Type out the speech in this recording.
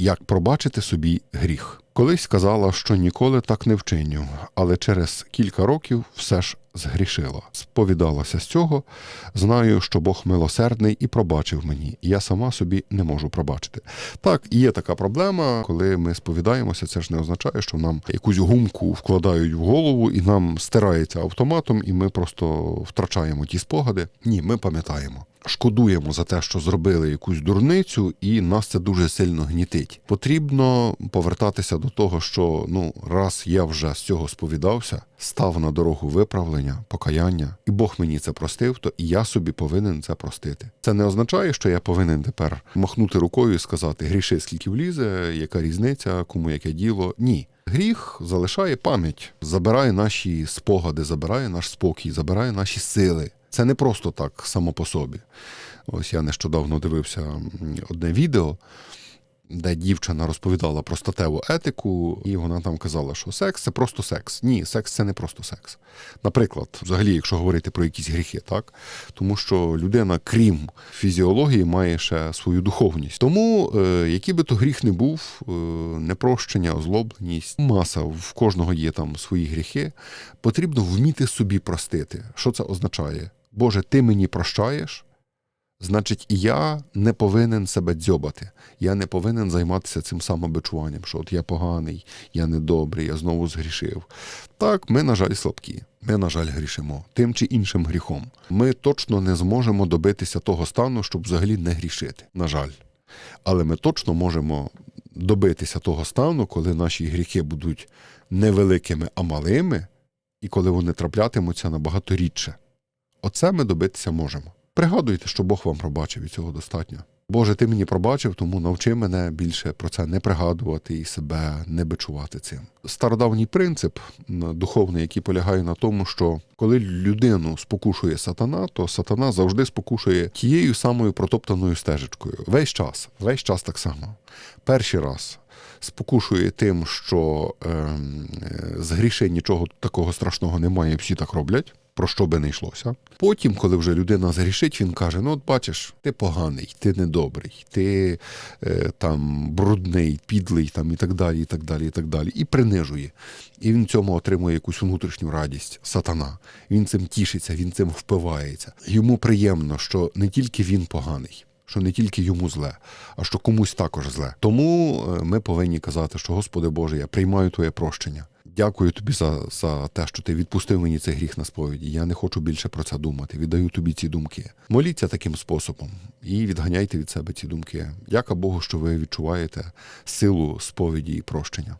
Як пробачити собі гріх? Колись казала, що ніколи так не вчиню, але через кілька років все ж згрішила. Сповідалася з цього, знаю, що Бог милосердний і пробачив мені. Я сама собі не можу пробачити. Так, є така проблема, коли ми сповідаємося, це ж не означає, що нам якусь гумку вкладають в голову і нам стирається автоматом, і ми просто втрачаємо ті спогади. Ні, ми пам'ятаємо. Шкодуємо за те, що зробили якусь дурницю, і нас це дуже сильно гнітить. Потрібно повертатися до того, що ну раз я вже з цього сповідався, став на дорогу виправлення, покаяння, і Бог мені це простив, то і я собі повинен це простити. Це не означає, що я повинен тепер махнути рукою і сказати гріши, скільки влізе, яка різниця, кому яке діло. Ні. Гріх залишає пам'ять, забирає наші спогади, забирає наш спокій, забирає наші сили. Це не просто так само по собі. Ось я нещодавно дивився одне відео, де дівчина розповідала про статеву етику, і вона там казала, що секс це просто секс. Ні, секс це не просто секс. Наприклад, взагалі, якщо говорити про якісь гріхи, так тому що людина, крім фізіології, має ще свою духовність. Тому, е, який би то гріх не був, е, непрощення, озлобленість, маса в кожного є там свої гріхи. Потрібно вміти собі простити. Що це означає? Боже, ти мені прощаєш. Значить, я не повинен себе дзьобати. Я не повинен займатися цим самобичуванням, що от я поганий, я недобрий, я знову згрішив. Так, ми, на жаль, слабкі. Ми, на жаль, грішимо тим чи іншим гріхом. Ми точно не зможемо добитися того стану, щоб взагалі не грішити. На жаль. Але ми точно можемо добитися того стану, коли наші гріхи будуть невеликими, а малими, і коли вони траплятимуться набагато рідше. Оце ми добитися можемо. Пригадуйте, що Бог вам пробачив, і цього достатньо. Боже, ти мені пробачив, тому навчи мене більше про це не пригадувати і себе не бичувати цим. Стародавній принцип духовний, який полягає на тому, що коли людину спокушує сатана, то сатана завжди спокушує тією самою протоптаною стежечкою. Весь час, весь час так само. Перший раз спокушує тим, що ем, е, з грішень нічого такого страшного немає, всі так роблять. Про що би не йшлося. Потім, коли вже людина згрішить, він каже: ну, от бачиш, ти поганий, ти недобрий, ти е, там брудний, підлий там, і так далі, і так далі, і так далі. І принижує. І він цьому отримує якусь внутрішню радість, сатана. Він цим тішиться, він цим впивається. Йому приємно, що не тільки він поганий. Що не тільки йому зле, а що комусь також зле. Тому е, ми повинні казати, що Господи Боже, я приймаю Твоє прощення. Дякую тобі за, за те, що ти відпустив мені цей гріх на сповіді. Я не хочу більше про це думати. Віддаю тобі ці думки. Моліться таким способом і відганяйте від себе ці думки. Дяка Богу, що ви відчуваєте силу сповіді і прощення.